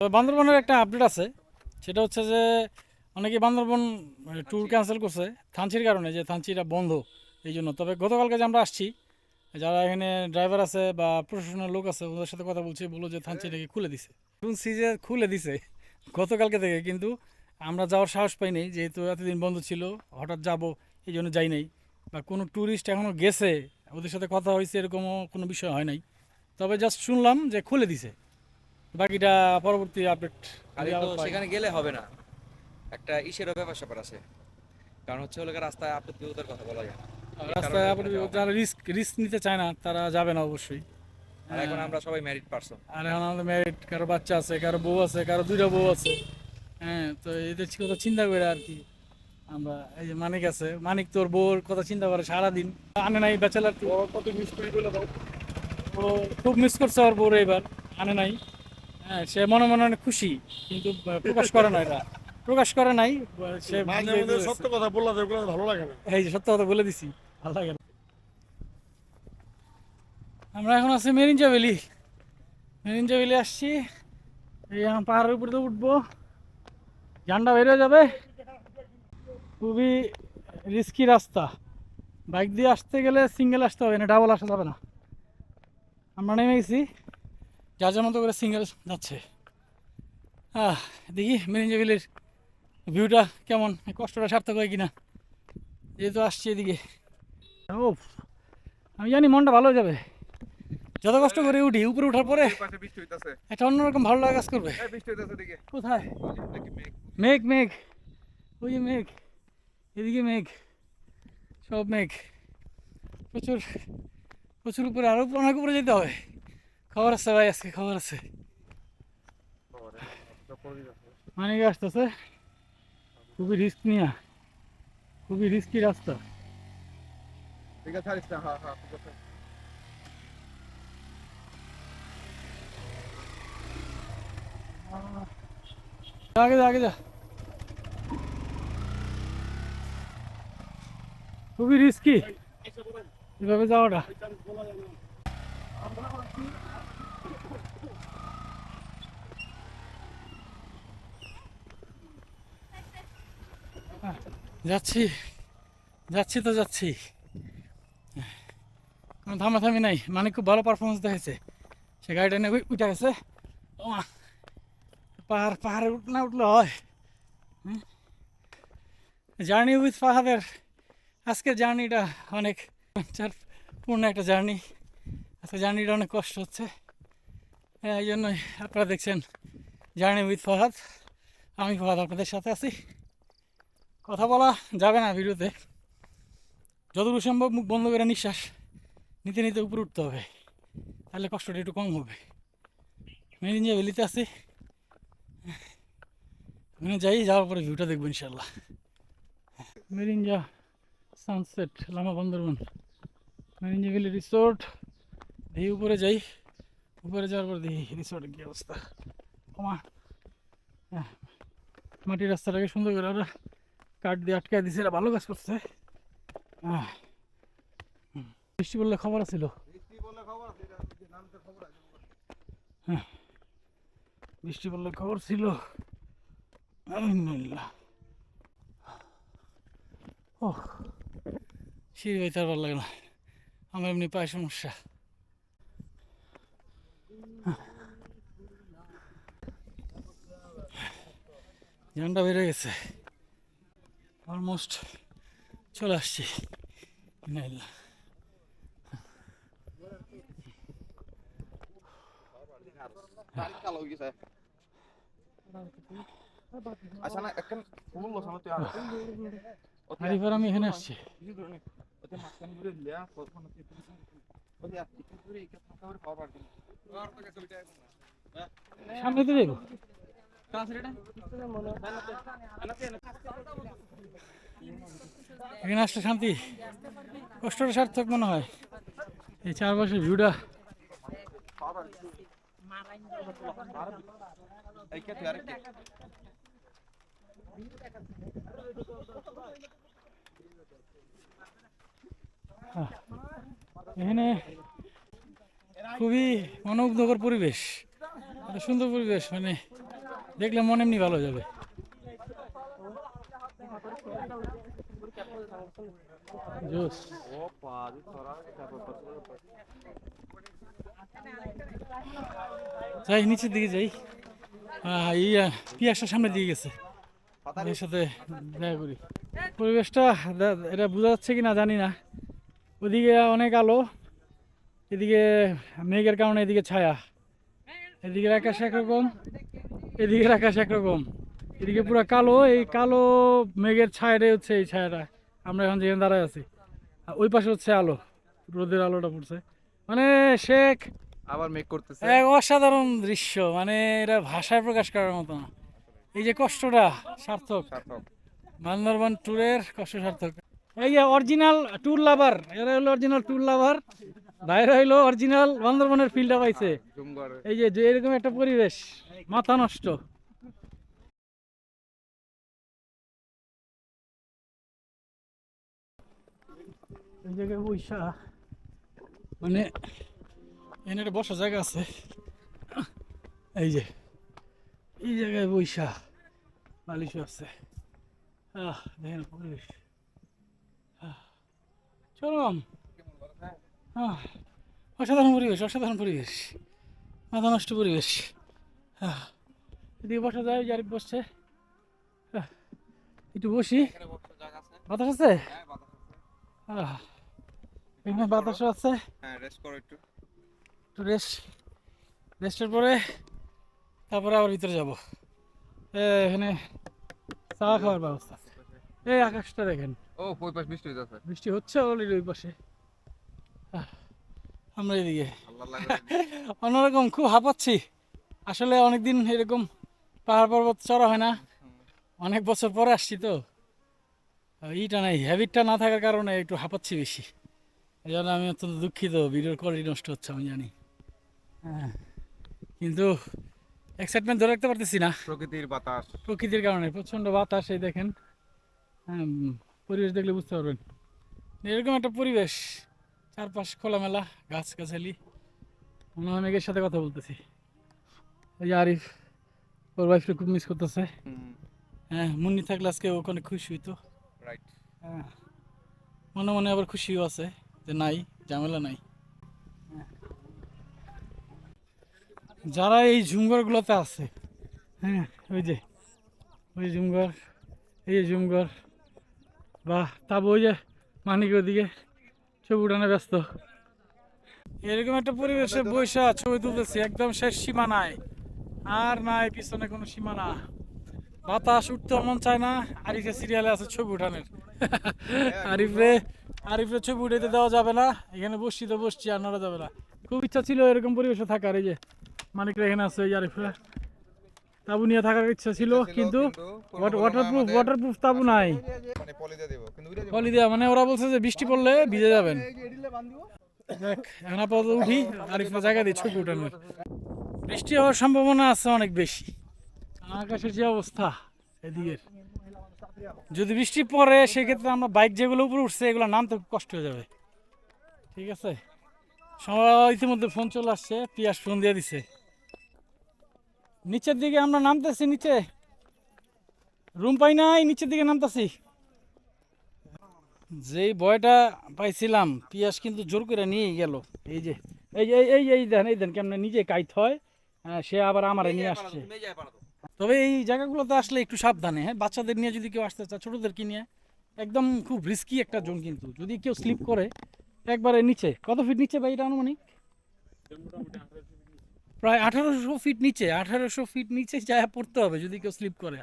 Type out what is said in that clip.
বান্দরবনের একটা আপডেট আছে। সেটা হচ্ছে যে অনেকে বান্দরবন ট্যুর ক্যান্সেল করছে, থানচির কারণে, যে থানচিটা বন্ধ এই জন্য। তবে গতকালকে যে আমরা আসছি, যারা এখানে ড্রাইভার আছে বা প্রশাসনের লোক আছে, ওদের সাথে কথা বলছি, বলল যে থানচিটাকে খুলে দিছে। শুনছি যে খুলে দিছে, গতকালকে থেকে, কিন্তু আমরা যাওয়ার সাহস পাইনি যেহেতু এতদিন বন্ধ ছিল, হঠাৎ যাব, এই জন্য যাই নাই। বা কোনো ট্যুরিস্ট এখনও গেছে, ওদের সাথে কথা হয়েছে, এরকমও কোনো বিষয় হয় নাই। তবে জাস্ট শুনলাম যে খুলে দিছে। বাকিটা পরবর্তী আপডেট খালি তো সেখানে গেলে হবে না। একটা ইসেরও ব্যাপার স্যাপার আছে। কারণ হচ্ছে হলো রাস্তায় আপত্তিকতার কথা বলা যায় রাস্তায় যাওয়া যারা রিস্ক রিস্ক নিতে চায় না তারা যাবে না অবশ্যই। আর এখন আমরা সবাই ম্যারিড পারসন আর এখন আমাদের ম্যারিড কারও বাচ্চা আছে কারও বউ আছে কারও দুইটা বউ আছে। হ্যাঁ তো এদের কথা চিন্তা করে আর কি আমরা এই যে মানিক আছে। মানিক তোর বউর কথা চিন্তা করে সারাদিন। আনে নাই ব্যাচেলার কত মিস করে বলে দাও ও খুব মিস করছে ওর বউর এবার। আনে নাই। হ্যাঁ সে মনে মনে অনেক খুশি কিন্তু প্রকাশ করে না এটা প্রকাশ করে নাই সে। সত্য কথা বললা ভালো লাগে না। এই যে সত্য কথা বলে দিছি ভালো লাগে না। আমরা এখন আছি মেরিঞ্জা ভ্যালি মেরিঞ্জা ভ্যালি আসছি এই এখন পাহাড়ের উপরে তো উঠবো। ঝান্ডা বেরিয়ে যাবে। খুবই রিস্কি রাস্তা। বাইক দিয়ে আসতে গেলে সিঙ্গেল আসতে হবে না ডাবল আসা যাবে না। আমরা নেমে গেছি। যার যার মতো করে সিঙ্গেল যাচ্ছে। আহ দেখি মেরিঞ্জা ভ্যালির ভিউটা কেমন? কষ্টটা সার্থক হয় কিনা? যেহেতু আসছি এদিকে। ও আমি জানি মনটা ভালো হয়ে যাবে। যত কষ্ট করে উঠি উপরে ওঠার পরে একটা অন্যরকম ভালো লাগা কাজ করবে। কোথায়? মেঘ। মেঘ ওই যে মেঘ। এদিকে মেঘ। সব মেঘ। প্রচুর প্রচুর উপরে আরও অনেক উপরে যেতে হবে। খবর আছে ভাই, আজকে খবর আছে। মানে আসতেছে খুবই রিস্ক নিয়া। খুবই রিস্কি রাস্তা। ঠিক আছে হ্যাঁ হ্যাঁ ঠিক খুবই রিস্কি এভাবে যাওয়াটা। যাচ্ছি। যাচ্ছি তো যাচ্ছি। কোনো থামাথামি নাই। মানে খুব ভালো পারফরমেন্স দেখেছে সে গাড়িটা নিয়ে উঠে গেছে। পাহাড় পাহাড়ে না উঠলে হয়। জার্নি উইথ ফাহাদের। আজকের জার্নিটা অনেক পূর্ণ একটা জার্নি। আজকে জার্নিটা অনেক কষ্ট হচ্ছে। হ্যাঁ, এই জন্যই আপনারা দেখছেন জার্নি উইথ ফাহাদ আমি ফাহাদ আপনাদের সাথে আছি। কথা বলা যাবে না ভিডিওতে। যতটুকু সম্ভব মুখ বন্ধ করে নিঃশ্বাস নিতে নিতে উপরে উঠতে হবে। তাহলে কষ্টটা একটু কম হবে। মেরিঞ্জা ভ্যালিতে আছি। ওখানে যাই যাওয়ার পরে ভিউটা দেখব ইনশাল্লাহ Marinja sunset Lama Bandarban. Marinja valley resort দেখি উপরে যাই। উপরে যাওয়ার পর দেখি রিসোর্টের কী অবস্থা। কমা হ্যাঁ মাটির রাস্তাটাকে সুন্দর করে ওরা কাঠ দিয়ে আটকায় দিছে এরা ভালো কাজ করছে। হ্যাঁ। বৃষ্টি বললে খবর ছিল হ্যাঁ বৃষ্টি বললে খবর ছিল। ও সিঁড়ি বাইতে আর ভালো লাগে না। আমার এমনি পায়ে সমস্যা। ঝান্ডা বেড়ে গেছে। অলমোস্ট চলে আসছি। আমি এখানে আসছি। সামনে তো যাব এখানে আসলে শান্তি। কষ্টটা সার্থক মনে হয়। এই চারপাশের ভিউটা। এখানে খুবই মনোমুগ্ধকর পরিবেশ। সুন্দর পরিবেশ মানে দেখলে মন এমনি ভালো যাবে। যাই, নিচের দিকে যাই। ইয়া পিয়াসটা সামনের দিকে গেছে। এর সাথে দেখা করি। পরিবেশটা এটা বোঝা যাচ্ছে কি না জানি না। ওদিকে অনেক আলো, এদিকে মেঘের কারণে এদিকে ছায়া। এদিকের আকাশ একরকম। এদিকের আকাশ একরকম। এদিকে পুরো কালো এই কালো মেঘের ছায়াটাই হচ্ছে এই ছায়াটা। আমরা এখন যেখানে দাঁড়ায় আছি। ওই পাশে হচ্ছে আলো। রোদের আলোটা পড়ছে। মানে শেখ আবার মেঘ করতেছে। এক অসাধারণ দৃশ্য। মানে এটা ভাষায় প্রকাশ করার মতো না। এই যে কষ্টটা সার্থক। সার্থক। বান্দরবান ট্যুরের কষ্ট সার্থক। এই যে অরিজিনাল ট্যুর লাভার এরা হলো অরিজিনাল ট্যুর লাভার বাইরে হইল অরিজিনাল বান্দরবানের ফিল্ডটা পাইছে। এই যে এরকম একটা পরিবেশ মাথা নষ্ট। এই জায়গায় বৈশা মানে এখানে একটা বসার জায়গা আছে। এই যে এই জায়গায় বৈশা বালিশও আছে। আহ দেখেন পরিবেশ। চরম। আহ, অসাধারণ পরিবেশ অসাধারণ পরিবেশ। মাথা নষ্ট পরিবেশ। এদিকে বসা যায় যার বসছে। একটু বসি। বাতাস আছে? এখানে বাতাসও আছে। হ্যাঁ একটু। একটু রেস্ট রেস্টের পরে তারপরে আবার ভিতরে যাব। এখানে চা খাওয়ার ব্যবস্থা আছে। এই আকাশটা দেখেন। ও ওই পাশ বৃষ্টি হইতাছে। বৃষ্টি হচ্ছে অলরেডি ওই পাশে। আমরা এদিকে। অন্যরকম খুব হাঁপাচ্ছি। আসলে অনেকদিন এরকম পাহাড় পর্বত চড়া হয় না। অনেক বছর পরে আসছি তো। ইটা নাই হ্যাবিটটা না থাকার কারণে একটু হাঁপাচ্ছি বেশি। এই জন্য আমি অত্যন্ত দুঃখিত ভিডিওর কোয়ালিটি নষ্ট হচ্ছে আমি জানি। হ্যাঁ কিন্তু এক্সাইটমেন্ট ধরে রাখতে পারতেছি না। প্রকৃতির বাতাস। প্রকৃতির কারণে প্রচণ্ড বাতাস এই দেখেন। হ্যাঁ পরিবেশ দেখলে বুঝতে পারবেন। এরকম একটা পরিবেশ চারপাশ খোলামেলা গাছ গাছালি মনে হয় মেঘের সাথে কথা বলতেছি। ওই আরিফ ওর ওয়াইফকে খুব মিস করতেছে। হ্যাঁ মুন্নি থাকলে আজকে ওখানে খুশি হইতো। রাইট হ্যাঁ। মনে মনে আবার খুশিও আছে যে নাই ঝামেলা নাই। যারা এই ঝুমঘরগুলোতে আছে হ্যাঁ ওই যে ওই ঝুমঘর এই ঝুমঘর বা তাবো ওই যে মানিক ওদিকে। ছবি উঠানে ব্যস্ত। এরকম একটা পরিবেশে বৈশা ছবি তুলতেছি একদম শেষ সীমানায় আর নাই পিছনে কোনো সীমানা বাতাস উঠতে মন চায় না আরিফের সিরিয়ালে আছে ছবি উঠানের। আরিফরে আরিফরে ছবি উঠাইতে দেওয়া যাবে না এখানে বসছি তো বসছি আর নড়া যাবে না। খুব ইচ্ছা ছিল এরকম পরিবেশে থাকার এই যে মানিকরা এখানে আছে এই আরিফরা তাবু নিয়ে থাকার ইচ্ছা ছিল কিন্তু ওয়াটারপ্রুফ ওয়াটারপ্রুফ তাবু নাই। মানে পলি দেওয়া মানে ওরা বলছে যে বৃষ্টি পড়লে ভিজে যাবেন। এখন আপাতত উঠি আরিফরা জায়গা দিয়ে ছবি উঠানোর বৃষ্টি হওয়ার সম্ভাবনা আছে অনেক বেশি। আকাশের যে অবস্থা এদিকের। যদি বৃষ্টি পড়ে সেক্ষেত্রে আমরা বাইক যেগুলো উপরে উঠছে এগুলো নামতে খুব কষ্ট হয়ে যাবে। ঠিক আছে? সবাই ইতিমধ্যে ফোন চলে আসছে পিয়াস ফোন দিয়ে দিছে। নিচের দিকে আমরা নামতেছি নিচে। রুম পাই নাই নিচের দিকে নামতেছি। যেই ভয়টা পাইছিলাম পিয়াস কিন্তু জোর করে নিয়ে গেল। এই যে এই যে এই এই দেন এই দেন কেমন নিজে কাইত হয় হ্যাঁ, সে আবার আমারে নিয়ে আসছে। তবে এই জায়গাগুলোতে আসলে একটু সাবধানে হ্যাঁ বাচ্চাদের নিয়ে যদি কেউ আসতে চায় ছোটোদেরকে নিয়ে একদম খুব রিস্কি একটা জোন কিন্তু। যদি কেউ স্লিপ করে একবারে নিচে কত ফিট নিচে ভাই এটা আনুমানিক? প্রায় আঠারোশো ফিট নিচে আঠারোশো ফিট নিচে যায় পড়তে হবে যদি কেউ স্লিপ করে।